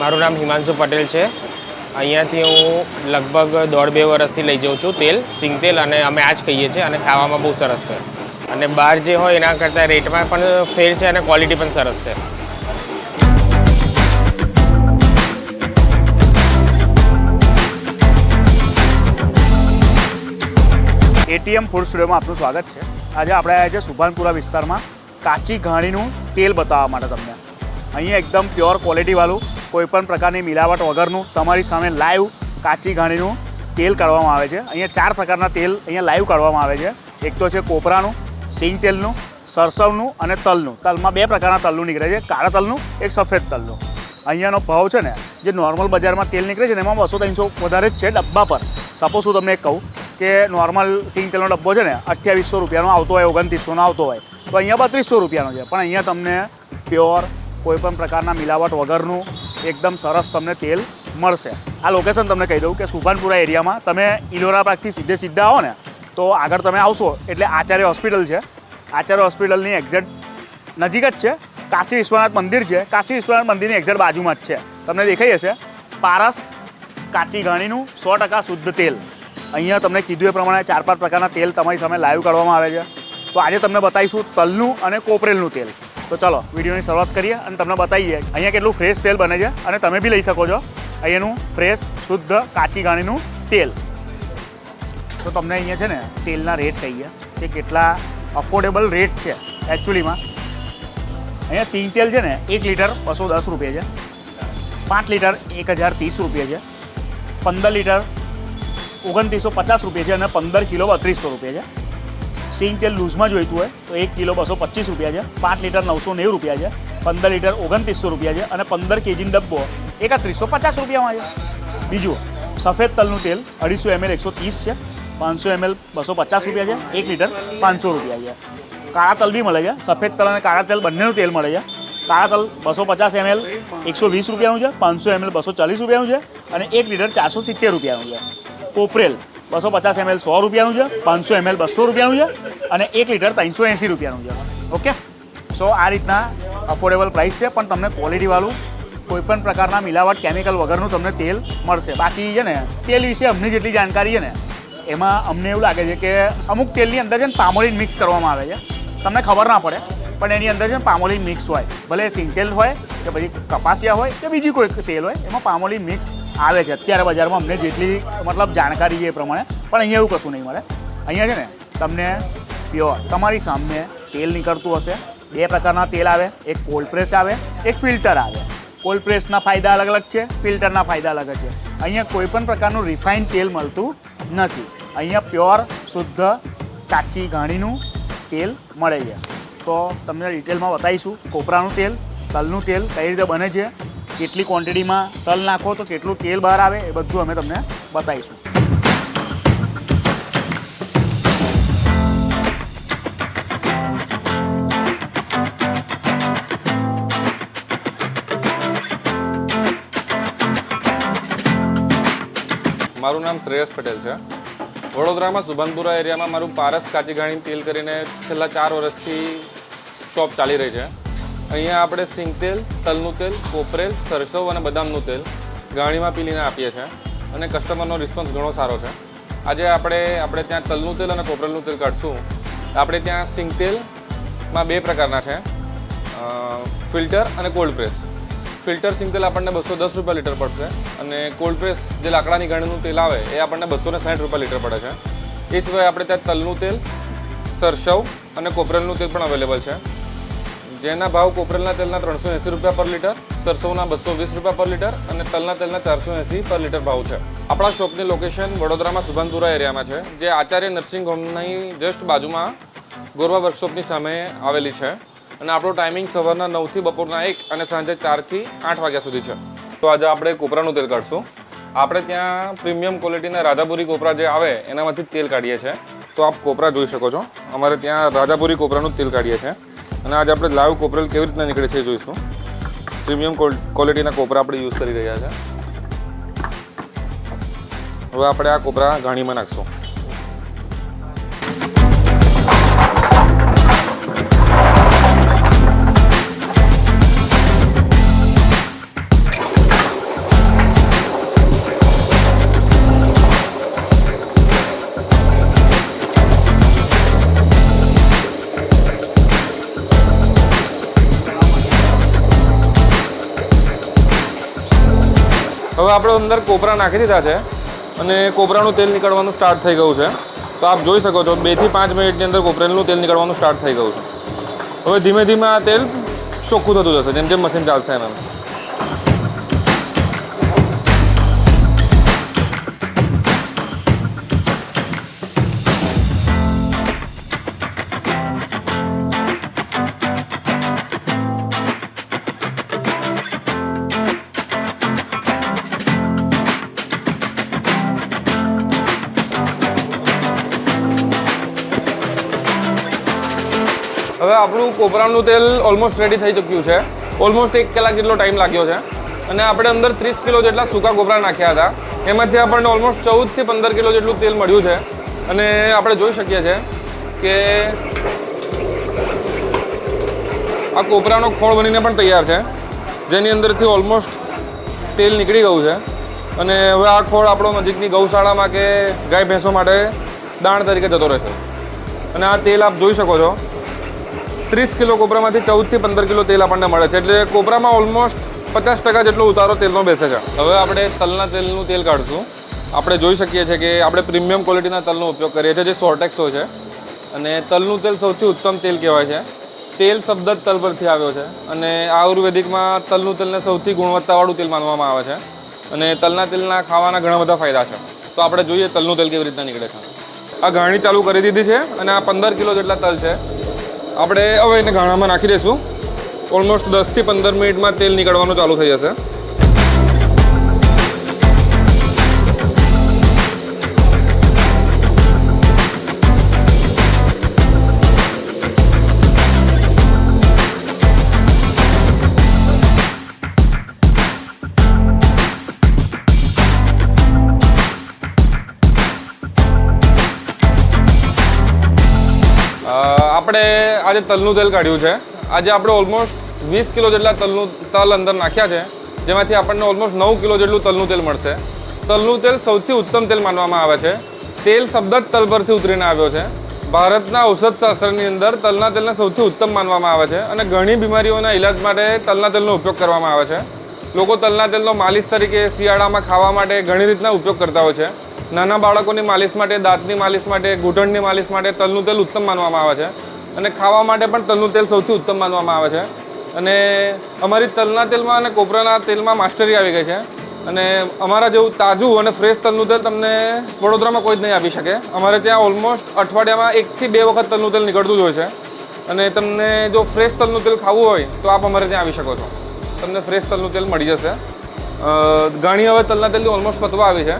મારું નામ હિમાંશુ પટેલ છે. અહીંયાથી હું લગભગ દોઢ બે વર્ષથી લઈ જાઉં છું તેલ, સિંગ તેલ અને અમે આ જ કહીએ છીએ અને ખાવામાં બહુ સરસ છે. અને બહાર જે હોય એના કરતાં રેટમાં પણ ફેર છે અને ક્વોલિટી પણ સરસ છે. એટીએમ ફૂડ સ્ટુડિયોમાં આપનું સ્વાગત છે. આજે આપણે આવ્યા છે સુભાનપુરા વિસ્તારમાં કાચી ઘાણીનું તેલ બતાવવા માટે તમને. અહીંયા એકદમ પ્યોર ક્વોલિટીવાળું કોઈપણ પ્રકારની મિલાવટ વગરનું તમારી સામે લાઈવ કાચી ઘાણીનું તેલ કાઢવામાં આવે છે. અહીંયા ચાર પ્રકારના તેલ અહીંયા લાઈવ કાઢવામાં આવે છે. એક તો છે કોપરાનું, સિંગ તેલનું, સરસવનું અને તલનું. તલમાં બે પ્રકારના તલનું નીકળે છે. કાળા તલનું, એક સફેદ તલનું. અહીંયાનો ભાવ છે ને, જે નોર્મલ બજારમાં તેલ નીકળે છે ને, એમાં બસો ત્રણસો વધારે જ છે ડબ્બા પર. સપોઝ હું તમને એક કહું કે નોર્મલ સિંગ તેલનો ડબ્બો છે ને, અઠ્યાવીસો રૂપિયાનો આવતો હોય ઓગણત્રીસોનો આવતો હોય, તો અહીંયા બત્રીસો રૂપિયાનો છે. પણ અહીંયા તમને પ્યોર કોઈપણ પ્રકારના મિલાવટ વગરનું એકદમ સરસ તમને તેલ મળશે. આ લોકેશન તમને કહી દઉં કે સુભાનપુરા એરિયામાં તમે ઇલોરા પાર્કથી સીધે સીધા આવો ને, તો આગળ તમે આવશો એટલે આચાર્ય હોસ્પિટલ છે. આચાર્ય હોસ્પિટલની એક્ઝેક્ટ નજીક જ છે. કાશી વિશ્વનાથ મંદિર છે. કાશી વિશ્વનાથ મંદિરની એક્ઝેક્ટ બાજુમાં જ છે. તમને દેખાઈ હશે, પારસ કાચી ઘાણીનું સો ટકા શુદ્ધ તેલ. અહીંયા તમને કીધું એ પ્રમાણે ચાર પાંચ પ્રકારના તેલ તમારી સામે લાઈવ કરવામાં આવે છે. તો આજે તમને બતાવીશું તલનું અને કોપરેલનું તેલ. તો ચાલો, વિડીયોની શરૂઆત કરીએ અને તમને બતાવીએ અહીંયા કેટલું ફ્રેશ તેલ બને છે અને તમે બી લઈ શકો છો. અહીંયાનું ફ્રેશ શુદ્ધ, કાચી ગાણીનું તેલ. તો તમને અહીંયા છે ને તેલના રેટ કહીએ કે કેટલા અફોર્ડેબલ રેટ છે એકચ્યુઅલીમાં અહીંયા સિંગ તેલ છે ને એક લીટર બસો દસ રૂપિયા છે. પાંચ લીટર એક હજાર ત્રીસ રૂપિયા છે. પંદર લીટર ઓગણત્રીસો પચાસ રૂપિયા છે અને પંદર કિલો બત્રીસો રૂપિયા છે. સિંગ તેલ લૂઝમાં જોઈતું હોય તો એક કિલો બસો પચીસ રૂપિયા છે, પાંચ લીટર નવસો નેવું રૂપિયા છે, પંદર લીટર ઓગણત્રીસો રૂપિયા છે અને પંદર કેજીનો ડબ્બો એકત્રીસો પચાસ રૂપિયામાં છે. બીજું, સફેદ તલનું તેલ અઢીસો એમએલ એકસો ત્રીસ છે, પાંચસો એમએલ બસો પચાસ રૂપિયા છે, એક લીટર પાંચસો રૂપિયા છે. કાળા તલ બી મળે છે, સફેદ તલ અને કાળા તેલ બંનેનું તેલ મળે છે. કાળા તલ બસો પચાસ એમએલ એકસો વીસ રૂપિયાનું છે, પાંચસો એમએલ બસો ચાલીસ રૂપિયાનું છે અને એક લીટર ચારસો સિત્તેર રૂપિયાનું છે. કોપરેલ બસો પચાસ એમએલ સો રૂપિયાનું છે, પાંચસો એમએલ બસો રૂપિયાનું છે અને એક લીટર ત્રણસો એંસી રૂપિયાનું છે. ઓકે? સો આ રીતના અફોર્ડેબલ પ્રાઇસ છે, પણ તમને ક્વોલિટીવાળું કોઈપણ પ્રકારના મિલાવટ કેમિકલ વગરનું તમને તેલ મળશે. બાકી છે ને, તેલ વિશે અમને જેટલી જાણકારી છે ને, એમાં અમને એવું લાગે છે કે અમુક તેલની અંદર છે ને, પામોલીન મિક્સ કરવામાં આવે છે. તમને ખબર ના પડે. પણ એની અંદર છે ને પામોલી મિક્સ હોય. ભલે સિંગતેલ હોય કે પછી કપાસિયા હોય કે બીજી કોઈ તેલ હોય, એમાં પામોલી મિક્સ આવે છે. અત્યારે બજારમાં અમને જેટલી મતલબ જાણકારી એ પ્રમાણે, પણ અહીંયા એવું કશું નહીં મળે. અહીંયા છે ને તમને પ્યોર તમારી સામે તેલ નીકળતું હશે. બે પ્રકારના તેલ આવે. એક કોલ્ડ પ્રેસ આવે, એક ફિલ્ટર આવે. કોલ્ડ પ્રેસના ફાયદા અલગ અલગ છે ફિલ્ટરના ફાયદા અલગ છે. અહીંયા કોઈ પણ પ્રકારનું રિફાઇન તેલ મળતું નથી. અહીંયા પ્યોર શુદ્ધ, કાચી ઘાણીનું તેલ મળે છે. તો તમને ડિટેલમાં બતાવીશું. કોપરાનું તેલ, તલનું તેલ કઈ રીતે બને છે, કેટલી ક્વોન્ટિટીમાં તલ નાખો તો કેટલું તેલ બહાર આવે, એ બધું અમે તમને બતાવીશું. મારું નામ શ્રેયસ પટેલ છે. વડોદરામાં સુભનપુરા એરિયામાં મારું પારસ કાચીઘાણી તેલ કરીને છેલ્લા ચાર વર્ષથી શોપ ચાલી રહી છે. અહીંયા આપણે સિંગ તેલ, તલનું તેલ, કોપરેલ, સરસવ અને બદામનું તેલ ગાણીમાં પીલીને આપીએ છીએ અને કસ્ટમરનો રિસ્પોન્સ ઘણો સારો છે. આજે આપણે આપણે ત્યાં તલનું તેલ અને કોપરેલનું તેલ કાઢશું. આપણે ત્યાં સિંગ તેલમાં બે પ્રકારના છે. ફિલ્ટર અને કોલ્ડ પ્રેસ. ફિલ્ટર સિંગ તેલ આપણને બસો દસ રૂપિયા લીટર પડશે અને કોલ્ડ પ્રેસ જે લાકડાની ગણીનું તેલ આવે એ આપણને બસો ને સાઠ રૂપિયા લીટર પડે છે. એ સિવાય આપણે ત્યાં તલનું તેલ, સરસવ અને કોપરેલનું તેલ પણ અવેલેબલ છે. જેના ભાવ કોપરેલના તેલના ત્રણસો એંસી રૂપિયા પર લીટર, સરસવના બસો વીસ રૂપિયા પર લીટર અને તલના તેલના ચારસો એંસી પર લીટર ભાવ છે. આપણા શોપની લોકેશન વડોદરામાં સુભાનપુરા એરિયામાં છે, જે આચાર્ય નર્સિંગ હોમની જસ્ટ બાજુમાં ગોરવા વર્કશોપની સામે આવેલી છે. અને આપણો ટાઈમિંગ સવારના નવથી બપોરના એક અને સાંજે ચારથી આઠ વાગ્યા સુધી છે. તો આજે આપણે કોપરાનું તેલ કાઢશું. આપણે ત્યાં પ્રીમિયમ ક્વોલિટીના રાજાપુરી કોપરા જે આવે, એનામાંથી તેલ કાઢીએ છીએ. તો આપ કોપરા જોઈ શકો છો. અમારે ત્યાં રાજાપુરી કોપરાનું તેલ કાઢીએ છીએ. અને આજે આપણે લાઈવ કોપરેલ કેવી રીતના નીકળે છે જોઈશું. પ્રીમિયમ ક્વોલિટીના કોપરા આપણે યુઝ કરી રહ્યા છે. હવે આપણે આ કોપરા ઘાણીમાં નાખશું. હવે આપણે અંદર કોપરા નાખી દીધા છે અને કોપરાનું તેલ નીકળવાનું સ્ટાર્ટ થઈ ગયું છે. તો આપ જોઈ શકો છો બેથી પાંચ મિનિટની અંદર કોપરેલનું તેલ નીકળવાનું સ્ટાર્ટ થઈ ગયું છે. હવે ધીમે ધીમે આ તેલ ચોખ્ખું થતું જશે, જેમ જેમ મશીન ચાલશે એમ એમ. હવે આપણું કોપરાનું તેલ ઓલમોસ્ટ રેડી થઈ ચૂક્યું છે. ઓલમોસ્ટ એક કલાક જેટલો ટાઈમ લાગ્યો છે. અને આપણે અંદર ત્રીસ કિલો જેટલા સૂકા કોપરા નાખ્યા હતા. એમાંથી આપણને ઓલમોસ્ટ ચૌદથી પંદર કિલો જેટલું તેલ મળ્યું છે. અને આપણે જોઈ શકીએ છીએ કે આ કોપરાનો ખોળ બનીને પણ તૈયાર છે. જેની અંદરથી ઓલમોસ્ટ તેલ નીકળી ગયું છે. અને હવે આ ખોળ આપણો નજીકની ગૌશાળામાં કે ગાય ભેંસો માટે દાણ તરીકે જતો રહેશે. અને આ તેલ આપ જોઈ શકો છો. ત્રીસ કિલો કોપરામાંથી ચૌદથી પંદર કિલો તેલ આપણને મળે છે. એટલે કોપરામાં ઓલમોસ્ટ પચાસ ટકા જેટલો ઉતારો તેલનો બેસે છે. હવે આપણે તલના તેલનું તેલ કાઢશું. આપણે જોઈ શકીએ છીએ કે આપણે પ્રીમિયમ ક્વોલિટીના તલનો ઉપયોગ કરીએ છીએ, જે સોર્ટેક્સ છે. અને તલનું તેલ સૌથી ઉત્તમ તેલ કહેવાય છે. તેલ શબ્દ જ તલ પરથી આવ્યો છે અને આયુર્વેદિકમાં તલનું તેલને સૌથી ગુણવત્તાવાળું તેલ માનવામાં આવે છે. અને તલના તેલના ખાવાના ઘણા બધા ફાયદા છે. તો આપણે જોઈએ તલનું તેલ કેવી રીતના નીકળે છે. આ ઘાણી ચાલુ કરી દીધી છે અને આ પંદર કિલો જેટલા તલ છે. આપણે હવે એને ઘાણામાં નાખી દઈશું. ઓલમોસ્ટ દસથી પંદર મિનિટમાં તેલ નીકળવાનું ચાલુ થઈ જશે. આપણે આજે તલનું તેલ કાઢ્યું છે. આજે આપણે ઓલમોસ્ટ વીસ કિલો જેટલા તલનું તલ અંદર નાખ્યા છે, જેમાંથી આપણને ઓલમોસ્ટ નવ કિલો જેટલું તલનું તેલ મળશે. તલનું તેલ સૌથી ઉત્તમ તેલ માનવામાં આવે છે. તેલ શબ્દ જ તલ પરથી ઉતરીને આવ્યો છે. ભારતના ઔષધશાસ્ત્રની અંદર તલના તેલને સૌથી ઉત્તમ માનવામાં આવે છે અને ઘણી બીમારીઓના ઇલાજ માટે તલના તેલનો ઉપયોગ કરવામાં આવે છે. લોકો તલના તેલનો માલિશ તરીકે શિયાળામાં ખાવા માટે ઘણી રીતના ઉપયોગ કરતા હોય છે. નાના બાળકોની માલિશ માટે, દાંતની માલિશ માટે, ઘૂંટણની માલિશ માટે તલનું તેલ ઉત્તમ માનવામાં આવે છે. અને ખાવા માટે પણ તલનું તેલ સૌથી ઉત્તમ માનવામાં આવે છે. અને અમારી તલના તેલમાં અને કોપરાના તેલમાં માસ્ટરી આવી ગઈ છે. અને અમારા જેવું તાજું અને ફ્રેશ તલનું તેલ તમને વડોદરામાં કોઈ જ નહીં આપી શકે. અમારે ત્યાં ઓલમોસ્ટ અઠવાડિયામાં એકથી બે વખત તલનું તેલ નીકળતું જ હોય છે. અને તમને જો ફ્રેશ તલનું તેલ ખાવું હોય, તો આપ અમારે ત્યાં આવી શકો છો. તમને ફ્રેશ તલનું તેલ મળી જશે. ઘણી હવે તલના તેલની ઓલમોસ્ટ પતવા આવી છે.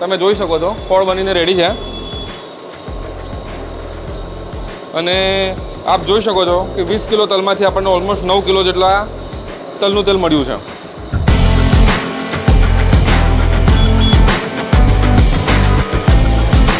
તમે જોઈ શકો છો, ફળ બનીને રેડી છે. અને આપ જોઈ શકો છો કે વીસ કિલો તલમાંથી આપણને ઓલમોસ્ટ નવ કિલો જેટલા તલનું તેલ મળ્યું છે.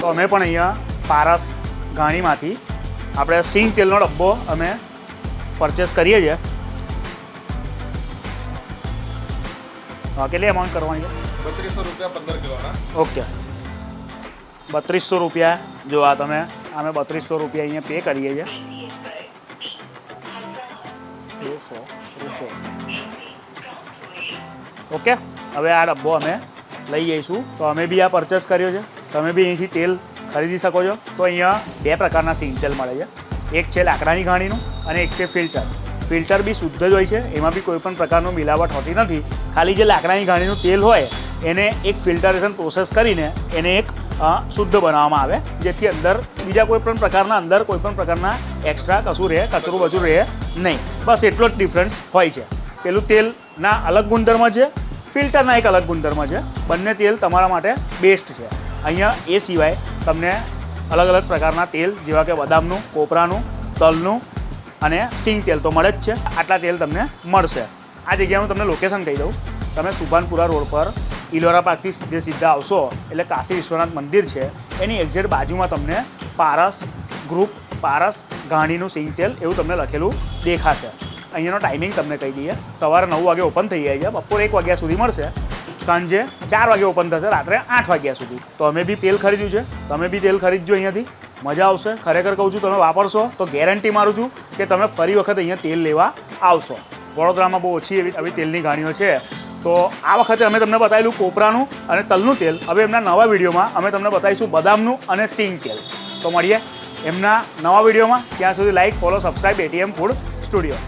તો અમે પણ અહીંયા પારસ ઘાણીમાંથી આપણે સિંગ તેલનો ડબ્બો અમે પરચેસ કરીએ છીએ. હા, કેટલી અમાઉન્ટ કરવાની છે? બત્રીસો રૂપિયા પંદર કિલોના. ઓકે. બત્રીસો રૂપિયા જો આ તમે અમે બત્રીસો રૂપિયા અહીંયા પે કરીએ છીએ. દોસો રૂપિયા. ઓકે હવે આ ડબ્બો અમે લઈ જઈશું. તો અમે બી આ પરચેસ કર્યો છે. તમે બી અહીંથી તેલ ખરીદી શકો છો. તો અહીંયા બે પ્રકારના સિંગ તેલ મળે છે. એક છે લાકડાની ઘાણીનું અને એક છે ફિલ્ટર. ફિલ્ટર બી શુદ્ધ જ હોય છે. એમાં બી કોઈ પણ પ્રકારનું મિલાવટ હોતી નથી. ખાલી જે લાકડાની ઘાણીનું તેલ હોય, એને એક ફિલ્ટરેશન પ્રોસેસ કરીને એને એક શુદ્ધ બનાવવામાં આવે. જેથી અંદર બીજા કોઈ પણ પ્રકારના, અંદર કોઈ પણ પ્રકારના એક્સ્ટ્રા કશું રહે, કચરું બચરું રહે નહીં. બસ એટલો જ ડિફરન્સ હોય છે. પેલું તેલના અલગ ગુણધર્મ છે ફિલ્ટરના એક અલગ ગુણધર્મ છે. બંને તેલ તમારા માટે બેસ્ટ છે. અહીંયા એ સિવાય તમને અલગ અલગ પ્રકારના તેલ, જેવા કે બદામનું, કોપરાનું, તલનું અને સિંગ તેલ તો મળે જ છે. આટલા તેલ તમને મળશે. આ જગ્યાનું તમને લોકેશન કહી દઉં. તમે સુભાનપુરા રોડ પર ઇલોરા પાર્કથી સીધે સીધા આવશો, એટલે કાશી વિશ્વનાથ મંદિર છે. એની એક્ઝેક્ટ બાજુમાં તમને પારસ ગ્રુપ પારસ ઘાણીનું સિંગ તેલ એવું તમને લખેલું દેખાશે. અહીંયાનો ટાઈમિંગ તમને કહી દઈએ. સવારે નવ વાગે ઓપન થઈ જાય છે. બપોર એક વાગ્યા સુધી મળશે. સાંજે ચાર વાગે ઓપન થશે. રાત્રે આઠ વાગ્યા સુધી. તો અમે બી તેલ ખરીદ્યું છે. તમે બી તેલ ખરીદજો અહીંયાથી. મજા આવશે. ખરેખર કહું છું, તમે વાપરશો તો ગેરંટી મારું છું કે તમે ફરી વખત અહીંયા તેલ લેવા આવશો. વડોદરામાં બહુ ઓછી એવી આવી તેલની ગાણીઓ છે. તો આ વખતે અમે તમને બતાવેલું કોપરાનું અને તલનું તેલ. હવે એમના નવા વિડીયોમાં અમે તમને બતાવીશું બદામનું અને સિંગ તેલ. તો મળીએ એમના નવા વિડીયોમાં. ત્યાં સુધી like follow subscribe ATM food studio